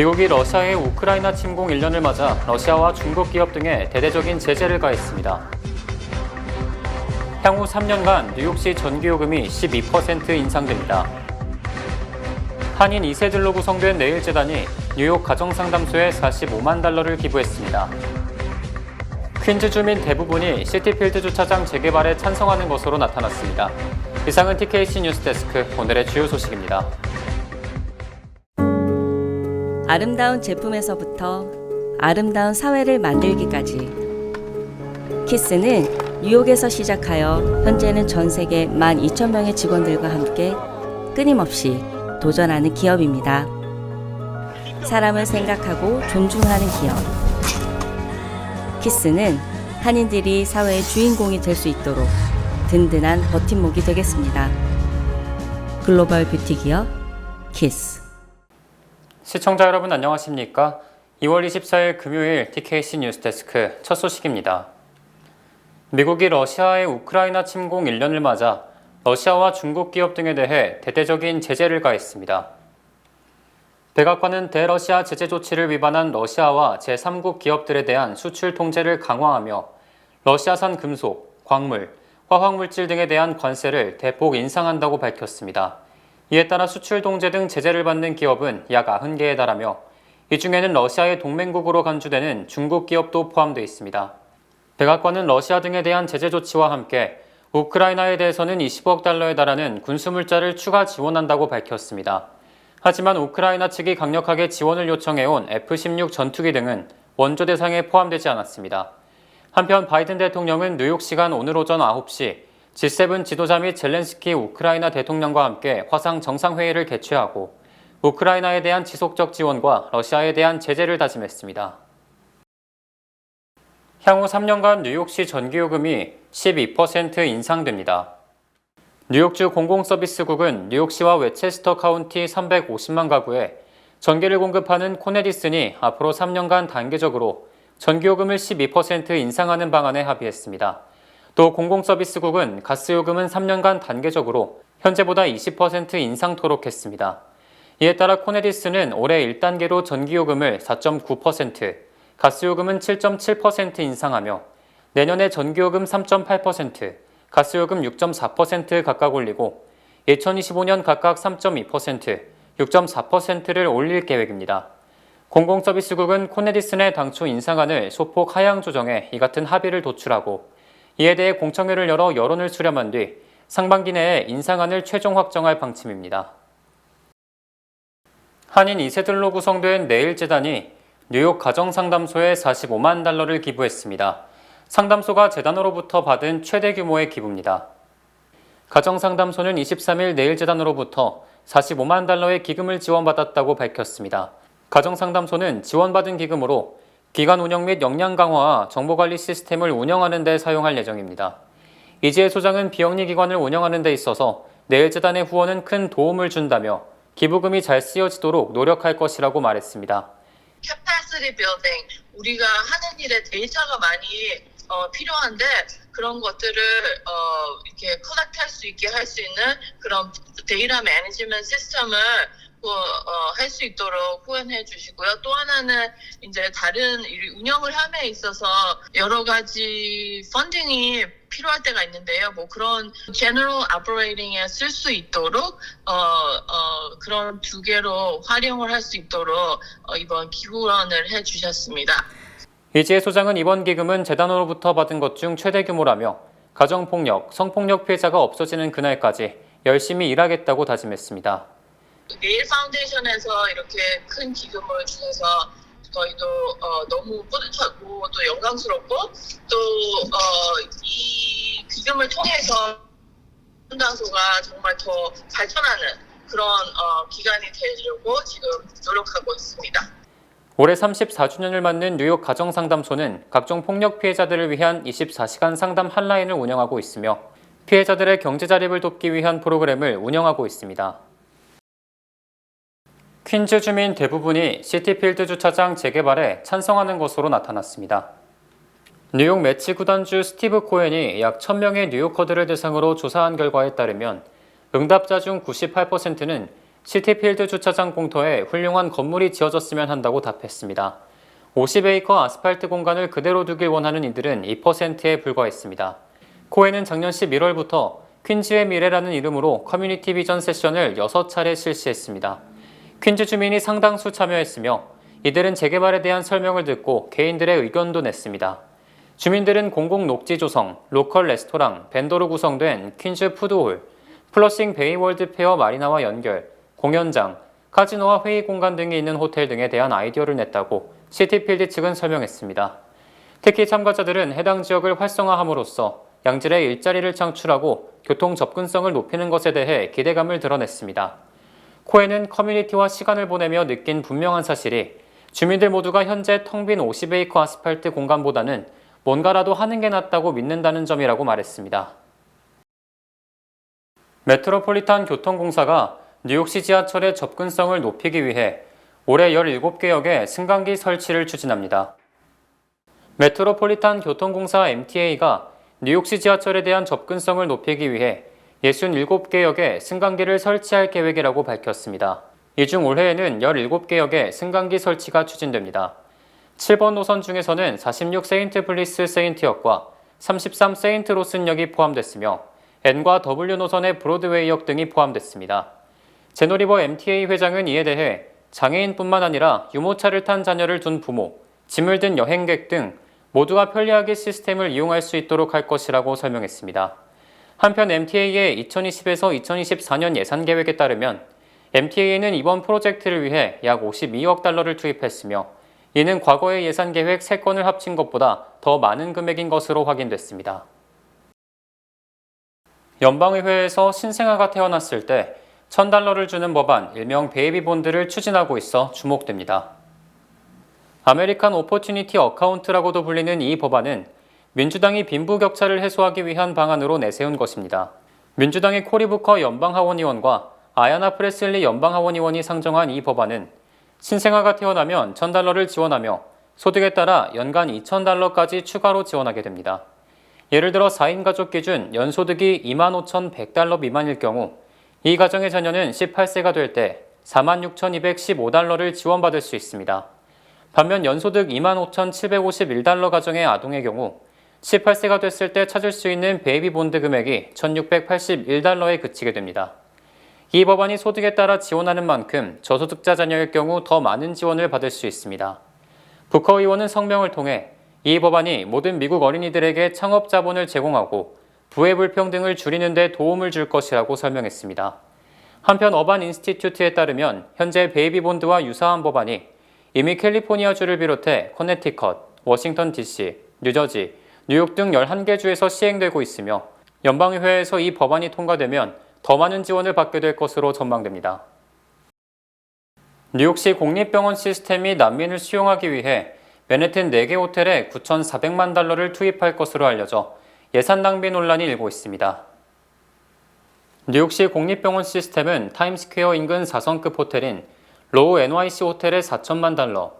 미국이 러시아의 우크라이나 침공 1년을 맞아 러시아와 중국 기업 등에 대대적인 제재를 가했습니다. 향후 3년간 뉴욕시 전기요금이 12% 인상됩니다. 한인 2세들로 구성된 내일재단이 뉴욕 가정상담소에 45만 달러를 기부했습니다. 퀸즈 주민 대부분이 시티필드 주차장 재개발에 찬성하는 것으로 나타났습니다. 이상은 TKC 뉴스데스크 오늘의 주요 소식입니다. 아름다운 제품에서부터 아름다운 사회를 만들기까지 키스는 뉴욕에서 시작하여 현재는 전 세계 12,000명의 직원들과 함께 끊임없이 도전하는 기업입니다. 사람을 생각하고 존중하는 기업. 키스는 한인들이 사회의 주인공이 될 수 있도록 든든한 버팀목이 되겠습니다. 글로벌 뷰티 기업 키스. 시청자 여러분 안녕하십니까? 2월 24일 금요일 TKC 뉴스데스크 첫 소식입니다. 미국이 러시아의 우크라이나 침공 1년을 맞아 러시아와 중국 기업 등에 대해 대대적인 제재를 가했습니다. 백악관은 대러시아 제재 조치를 위반한 러시아와 제3국 기업들에 대한 수출 통제를 강화하며 러시아산 금속, 광물, 화학물질 등에 대한 관세를 대폭 인상한다고 밝혔습니다. 이에 따라 수출 통제 등 제재를 받는 기업은 약 90개에 달하며 이 중에는 러시아의 동맹국으로 간주되는 중국 기업도 포함되어 있습니다. 백악관은 러시아 등에 대한 제재 조치와 함께 우크라이나에 대해서는 20억 달러에 달하는 군수물자를 추가 지원한다고 밝혔습니다. 하지만 우크라이나 측이 강력하게 지원을 요청해온 F-16 전투기 등은 원조 대상에 포함되지 않았습니다. 한편 바이든 대통령은 뉴욕 시간 오늘 오전 9시 G7 지도자 및 젤렌스키 우크라이나 대통령과 함께 화상 정상회의를 개최하고 우크라이나에 대한 지속적 지원과 러시아에 대한 제재를 다짐했습니다. 향후 3년간 뉴욕시 전기요금이 12% 인상됩니다. 뉴욕주 공공서비스국은 뉴욕시와 웨체스터 카운티 350만 가구에 전기를 공급하는 코네디슨이 앞으로 3년간 단계적으로 전기요금을 12% 인상하는 방안에 합의했습니다. 또 공공서비스국은 가스요금은 3년간 단계적으로 현재보다 20% 인상토록 했습니다. 이에 따라 코네디스는 올해 1단계로 전기요금을 4.9%, 가스요금은 7.7% 인상하며 내년에 전기요금 3.8%, 가스요금 6.4% 각각 올리고 2025년 각각 3.2%, 6.4%를 올릴 계획입니다. 공공서비스국은 코네디슨의 당초 인상안을 소폭 하향 조정해 이 같은 합의를 도출하고 이에 대해 공청회를 열어 여론을 수렴한 뒤 상반기 내에 인상안을 최종 확정할 방침입니다. 한인 2세들로 구성된 내일재단이 뉴욕 가정상담소에 45만 달러를 기부했습니다. 상담소가 재단으로부터 받은 최대 규모의 기부입니다. 가정상담소는 23일 내일재단으로부터 45만 달러의 기금을 지원받았다고 밝혔습니다. 가정상담소는 지원받은 기금으로 기관 운영 및 역량 강화와 정보관리 시스템을 운영하는 데 사용할 예정입니다. 이지혜 소장은 비영리 기관을 운영하는 데 있어서 내일재단의 후원은 큰 도움을 준다며 기부금이 잘 쓰여지도록 노력할 것이라고 말했습니다. capacity building 우리가 하는 일에 데이터가 많이 어, 필요한데 그런 것들을 어, 이렇게 컬렉트 할 수 있게 할 수 있는 그런 데이터 매니지먼트 시스템을 어, 할 수 있도록 후원해 주시고요. 또 하나는 이제 다른 이 운영을 함에 있어서 여러 가지 펀딩이 필요할 때가 있는데요. 뭐 그런 general operating에 쓸 수 있도록 어, 어, 그런 두 개로 활용을 할 수 있도록 어, 이번 기후원을 해 주셨습니다. 이지혜 소장은 이번 기금은 재단으로부터 받은 것 중 최대 규모라며 가정폭력, 성폭력 피해자가 없어지는 그날까지 열심히 일하겠다고 다짐했습니다. 내일 파운데이션에서 이렇게 큰 기금을 주셔서 저희도 어, 너무 뿌듯하고 또 영광스럽고 또 어, 이 기금을 통해서 분당소가 정말 더 발전하는 그런 어, 기관이 되려고 지금 노력하고 있습니다. 올해 34주년을 맞는 뉴욕 가정상담소는 각종 폭력 피해자들을 위한 24시간 상담 한라인을 운영하고 있으며 피해자들의 경제 자립을 돕기 위한 프로그램을 운영하고 있습니다. 퀸즈 주민 대부분이 시티필드 주차장 재개발에 찬성하는 것으로 나타났습니다. 뉴욕 매치 구단주 스티브 코엔이 약 1000명의 뉴요커들을 대상으로 조사한 결과에 따르면 응답자 중 98%는 시티필드 주차장 공터에 훌륭한 건물이 지어졌으면 한다고 답했습니다. 50에이커 아스팔트 공간을 그대로 두길 원하는 이들은 2%에 불과했습니다. 코에는 작년 11월부터 퀸즈의 미래라는 이름으로 커뮤니티 비전 세션을 6차례 실시했습니다. 퀸즈 주민이 상당수 참여했으며 이들은 재개발에 대한 설명을 듣고 개인들의 의견도 냈습니다. 주민들은 공공 녹지 조성, 로컬 레스토랑, 벤더로 구성된 퀸즈 푸드홀, 플러싱 베이월드 페어 마리나와 연결, 공연장, 카지노와 회의 공간 등이 있는 호텔 등에 대한 아이디어를 냈다고 시티필드 측은 설명했습니다. 특히 참가자들은 해당 지역을 활성화함으로써 양질의 일자리를 창출하고 교통 접근성을 높이는 것에 대해 기대감을 드러냈습니다. 코에는 커뮤니티와 시간을 보내며 느낀 분명한 사실이 주민들 모두가 현재 텅 빈 50에이커 아스팔트 공간보다는 뭔가라도 하는 게 낫다고 믿는다는 점이라고 말했습니다. 메트로폴리탄 교통공사가 뉴욕시 지하철의 접근성을 높이기 위해 올해 17개 역에 승강기 설치를 추진합니다. 메트로폴리탄 교통공사 MTA가 뉴욕시 지하철에 대한 접근성을 높이기 위해 67개역에 승강기를 설치할 계획이라고 밝혔습니다. 이 중 올해에는 17개역에 승강기 설치가 추진됩니다. 7번 노선 중에서는 46 세인트 플리스 세인트역과 33 세인트 로슨역이 포함됐으며 N과 W 노선의 브로드웨이역 등이 포함됐습니다. 제노리버 MTA 회장은 이에 대해 장애인뿐만 아니라 유모차를 탄 자녀를 둔 부모, 짐을 든 여행객 등 모두가 편리하게 시스템을 이용할 수 있도록 할 것이라고 설명했습니다. 한편 MTA의 2020에서 2024년 예산 계획에 따르면 MTA는 이번 프로젝트를 위해 약 52억 달러를 투입했으며 이는 과거의 예산 계획 3건을 합친 것보다 더 많은 금액인 것으로 확인됐습니다. 연방의회에서 신생아가 태어났을 때 1000달러를 주는 법안 일명 베이비 본드를 추진하고 있어 주목됩니다. 아메리칸 오퍼튜니티 어카운트라고도 불리는 이 법안은 민주당이 빈부격차를 해소하기 위한 방안으로 내세운 것입니다. 민주당의 코리 부커 연방하원의원과 아야나 프레슬리 연방하원의원이 상정한 이 법안은 신생아가 태어나면 1000달러를 지원하며 소득에 따라 연간 2000달러까지 추가로 지원하게 됩니다. 예를 들어 4인 가족 기준 연소득이 25,100달러 미만일 경우 이 가정의 자녀는 18세가 될 때 46,215달러를 지원받을 수 있습니다. 반면 연소득 25,751달러 가정의 아동의 경우 18세가 됐을 때 찾을 수 있는 베이비 본드 금액이 1,681달러에 그치게 됩니다. 이 법안이 소득에 따라 지원하는 만큼 저소득자 자녀일 경우 더 많은 지원을 받을 수 있습니다. 부커 의원은 성명을 통해 이 법안이 모든 미국 어린이들에게 창업 자본을 제공하고 부의 불평등을 줄이는 데 도움을 줄 것이라고 설명했습니다. 한편 어반 인스티튜트에 따르면 현재 베이비 본드와 유사한 법안이 이미 캘리포니아주를 비롯해 커네티컷, 워싱턴 DC, 뉴저지, 뉴욕 등 11개 주에서 시행되고 있으며 연방의회에서 이 법안이 통과되면 더 많은 지원을 받게 될 것으로 전망됩니다. 뉴욕시 공립병원 시스템이 난민을 수용하기 위해 맨해튼 4개 호텔에 9,400만 달러를 투입할 것으로 알려져 예산 낭비 논란이 일고 있습니다. 뉴욕시 공립병원 시스템은 타임스퀘어 인근 4성급 호텔인 로우 NYC 호텔에 4천만 달러,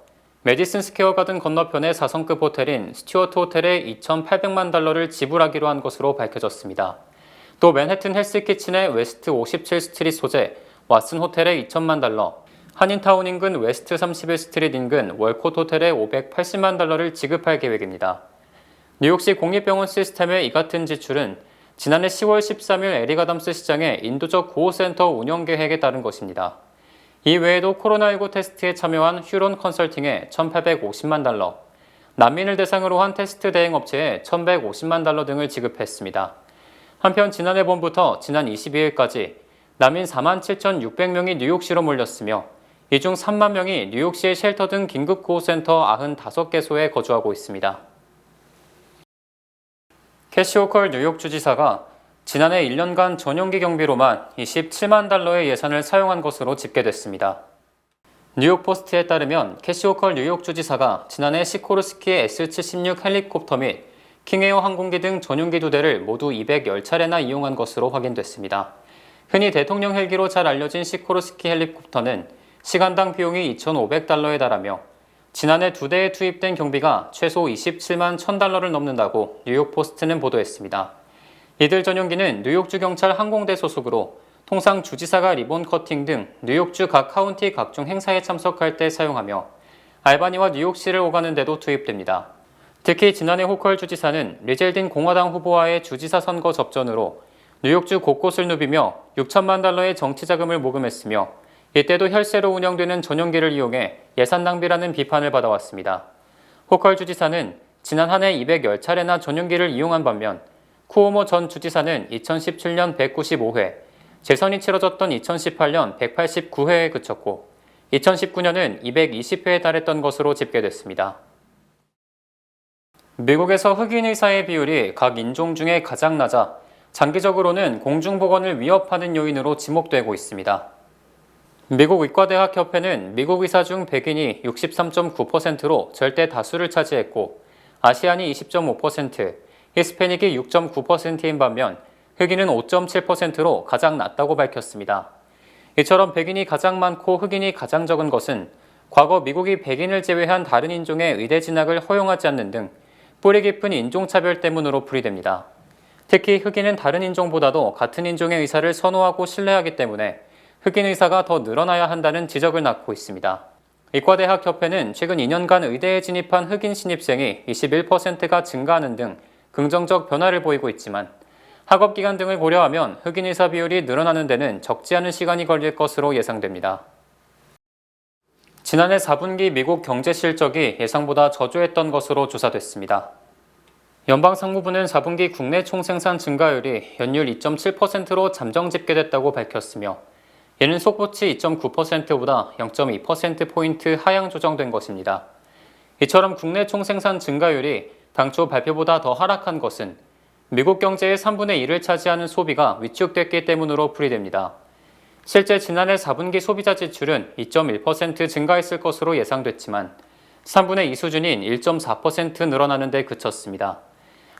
메디슨 스퀘어 가든 건너편의 4성급 호텔인 스튜어트 호텔에 2,800만 달러를 지불하기로 한 것으로 밝혀졌습니다. 또 맨해튼 헬스키친의 웨스트 57 스트릿 소재 왓슨 호텔에 2천만 달러, 한인타운 인근 웨스트 31 스트릿 인근 월콧 호텔에 580만 달러를 지급할 계획입니다. 뉴욕시 공립병원 시스템의 이 같은 지출은 지난해 10월 13일 에리가담스 시장의 인도적 보호센터 운영 계획에 따른 것입니다. 이 외에도 코로나19 테스트에 참여한 휴론 컨설팅에 1,850만 달러, 난민을 대상으로 한 테스트 대행 업체에 1,150만 달러 등을 지급했습니다. 한편 지난해 봄부터 지난 22일까지 난민 4만 7,600명이 뉴욕시로 몰렸으며 이 중 3만 명이 뉴욕시의 쉘터 등 긴급 구호센터 95개소에 거주하고 있습니다. 캐시 호컬 뉴욕 주지사가 지난해 1년간 전용기 경비로만 27만 달러의 예산을 사용한 것으로 집계됐습니다. 뉴욕 포스트에 따르면 캐시 호컬 뉴욕 주지사가 지난해 시코르스키 S-76 헬리콥터 및 킹에어 항공기 등 전용기 두 대를 모두 210차례나 이용한 것으로 확인됐습니다. 흔히 대통령 헬기로 잘 알려진 시코르스키 헬리콥터는 시간당 비용이 2,500달러에 달하며 지난해 두 대에 투입된 경비가 최소 27만 1000달러를 넘는다고 뉴욕 포스트는 보도했습니다. 이들 전용기는 뉴욕주 경찰 항공대 소속으로 통상 주지사가 리본 커팅 등 뉴욕주 각 카운티 각종 행사에 참석할 때 사용하며 알바니와 뉴욕시를 오가는 데도 투입됩니다. 특히 지난해 호컬 주지사는 리젤딘 공화당 후보와의 주지사 선거 접전으로 뉴욕주 곳곳을 누비며 6천만 달러의 정치 자금을 모금했으며 이때도 혈세로 운영되는 전용기를 이용해 예산 낭비라는 비판을 받아왔습니다. 호컬 주지사는 지난 한 해 210차례나 전용기를 이용한 반면 쿠오모 전 주지사는 2017년 195회, 재선이 치러졌던 2018년 189회에 그쳤고 2019년은 220회에 달했던 것으로 집계됐습니다. 미국에서 흑인 의사의 비율이 각 인종 중에 가장 낮아 장기적으로는 공중보건을 위협하는 요인으로 지목되고 있습니다. 미국 의과대학 협회는 미국 의사 중 백인이 63.9%로 절대 다수를 차지했고 아시안이 20.5%, 히스패닉이 6.9%인 반면 흑인은 5.7%로 가장 낮다고 밝혔습니다. 이처럼 백인이 가장 많고 흑인이 가장 적은 것은 과거 미국이 백인을 제외한 다른 인종의 의대 진학을 허용하지 않는 등 뿌리 깊은 인종차별 때문으로 풀이됩니다. 특히 흑인은 다른 인종보다도 같은 인종의 의사를 선호하고 신뢰하기 때문에 흑인 의사가 더 늘어나야 한다는 지적을 낳고 있습니다. 의과대학 협회는 최근 2년간 의대에 진입한 흑인 신입생이 21%가 증가하는 등 긍정적 변화를 보이고 있지만 학업 기간 등을 고려하면 흑인 의사 비율이 늘어나는 데는 적지 않은 시간이 걸릴 것으로 예상됩니다. 지난해 4분기 미국 경제 실적이 예상보다 저조했던 것으로 조사됐습니다. 연방 상무부는 4분기 국내 총생산 증가율이 연율 2.7%로 잠정 집계됐다고 밝혔으며 이는 속보치 2.9%보다 0.2%포인트 하향 조정된 것입니다. 이처럼 국내 총생산 증가율이 당초 발표보다 더 하락한 것은 미국 경제의 3분의 1을 차지하는 소비가 위축됐기 때문으로 풀이됩니다. 실제 지난해 4분기 소비자 지출은 2.1% 증가했을 것으로 예상됐지만 3분의 2 수준인 1.4% 늘어나는 데 그쳤습니다.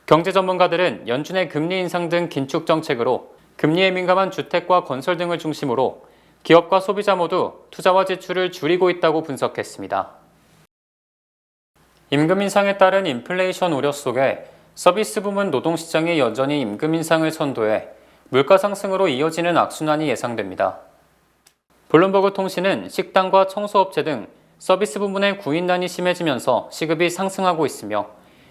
경제 전문가들은 연준의 금리 인상 등 긴축 정책으로 금리에 민감한 주택과 건설 등을 중심으로 기업과 소비자 모두 투자와 지출을 줄이고 있다고 분석했습니다. 임금 인상에 따른 인플레이션 우려 속에 서비스 부문 노동시장이 여전히 임금 인상을 선도해 물가 상승으로 이어지는 악순환이 예상됩니다. 블룸버그 통신은 식당과 청소업체 등 서비스 부문의 구인난이 심해지면서 시급이 상승하고 있으며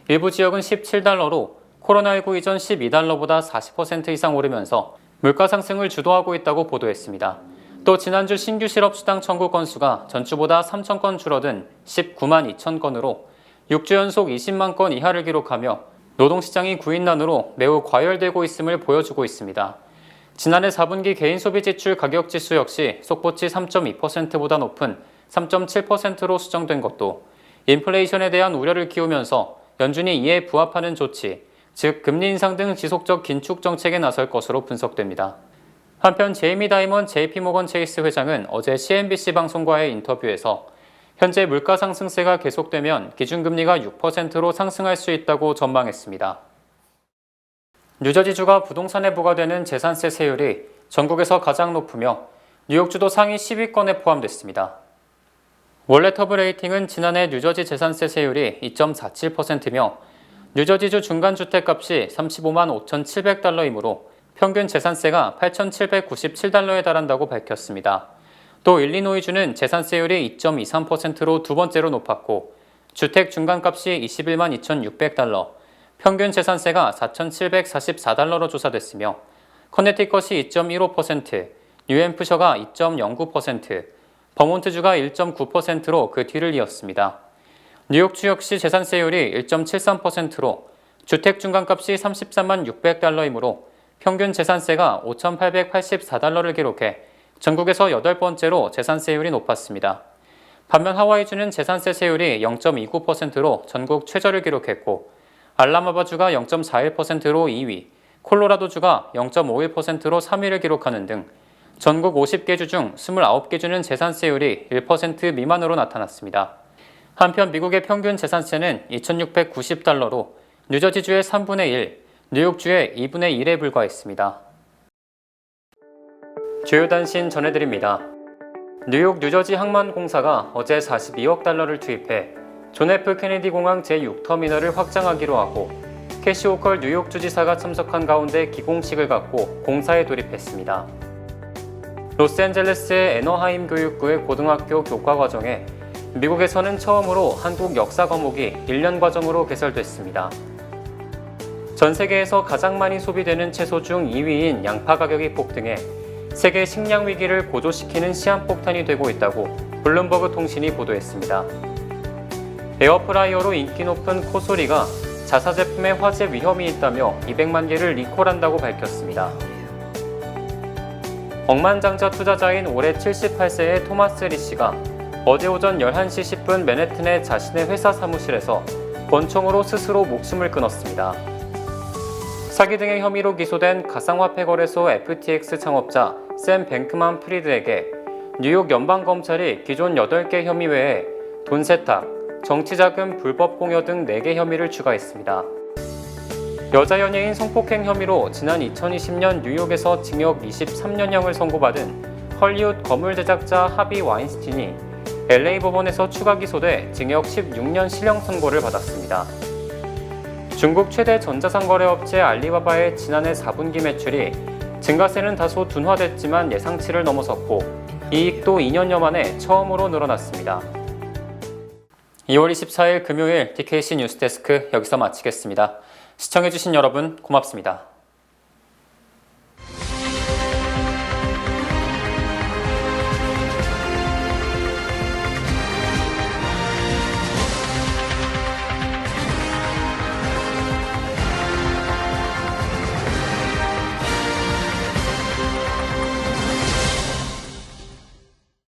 일부 지역은 17달러로 코로나19 이전 12달러보다 40% 이상 오르면서 물가 상승을 주도하고 있다고 보도했습니다. 또 지난주 신규 실업 수당 청구 건수가 전주보다 3천 건 줄어든 19만 2천 건으로 6주 연속 20만 건 이하를 기록하며 노동시장이 구인난으로 매우 과열되고 있음을 보여주고 있습니다. 지난해 4분기 개인 소비 지출 가격 지수 역시 속보치 3.2%보다 높은 3.7%로 수정된 것도 인플레이션에 대한 우려를 키우면서 연준이 이에 부합하는 조치, 즉 금리 인상 등 지속적 긴축 정책에 나설 것으로 분석됩니다. 한편 제이미 다이먼 JP모건 체이스 회장은 어제 CNBC 방송과의 인터뷰에서 현재 물가 상승세가 계속되면 기준금리가 6%로 상승할 수 있다고 전망했습니다. 뉴저지주가 부동산에 부과되는 재산세 세율이 전국에서 가장 높으며 뉴욕주도 상위 10위권에 포함됐습니다. 원래 터브 레이팅은 지난해 뉴저지 재산세 세율이 2.47%며 뉴저지주 중간주택값이 35만 5,700달러이므로 평균 재산세가 8,797달러에 달한다고 밝혔습니다. 또 일리노이주는 재산세율이 2.23%로 두 번째로 높았고 주택 중간값이 21만 2,600달러, 평균 재산세가 4,744달러로 조사됐으며 커네티컷이 2.15%, 뉴햄프셔가 2.09%, 버몬트주가 1.9%로 그 뒤를 이었습니다. 뉴욕주 역시 재산세율이 1.73%로 주택 중간값이 33만 600달러이므로 평균 재산세가 5,884달러를 기록해 전국에서 여덟 번째로 재산세율이 높았습니다. 반면 하와이주는 재산세 세율이 0.29%로 전국 최저를 기록했고 알라마바주가 0.41%로 2위, 콜로라도주가 0.51%로 3위를 기록하는 등 전국 50개 주 중 29개 주는 재산세율이 1% 미만으로 나타났습니다. 한편 미국의 평균 재산세는 2,690달러로 뉴저지주의 3분의 1, 뉴욕주의 2분의 1에 불과했습니다. 주요 단신 전해드립니다. 뉴욕 뉴저지 항만공사가 어제 42억 달러를 투입해 존 F 케네디 공항 제6터미널을 확장하기로 하고 캐시 오컬 뉴욕 주지사가 참석한 가운데 기공식을 갖고 공사에 돌입했습니다. 로스앤젤레스의 애너하임 교육부의 고등학교 교과 과정에 미국에서는 처음으로 한국 역사 과목이 1년 과정으로 개설됐습니다. 전 세계에서 가장 많이 소비되는 채소 중 2위인 양파 가격이 폭등해 세계 식량 위기를 고조시키는 시한폭탄이 되고 있다고 블룸버그 통신이 보도했습니다. 에어프라이어로 인기 높은 코소리가 자사 제품에 화재 위험이 있다며 200만 개를 리콜한다고 밝혔습니다. 억만장자 투자자인 올해 78세의 토마스 리 씨가 어제 오전 11시 10분 맨해튼의 자신의 회사 사무실에서 권총으로 스스로 목숨을 끊었습니다. 사기 등의 혐의로 기소된 가상화폐 거래소 FTX 창업자 샘 뱅크만 프리드에게 뉴욕 연방검찰이 기존 8개 혐의 외에 돈 세탁, 정치자금 불법 공여 등 4개 혐의를 추가했습니다. 여자 연예인 성폭행 혐의로 지난 2020년 뉴욕에서 징역 23년형을 선고받은 헐리우드 거물 제작자 하비 와인스틴이 LA 법원에서 추가 기소돼 징역 16년 실형 선고를 받았습니다. 중국 최대 전자상거래업체 알리바바의 지난해 4분기 매출이 증가세는 다소 둔화됐지만 예상치를 넘어섰고 이익도 2년여 만에 처음으로 늘어났습니다. 2월 24일 금요일 TKC 뉴스데스크 여기서 마치겠습니다. 시청해주신 여러분 고맙습니다.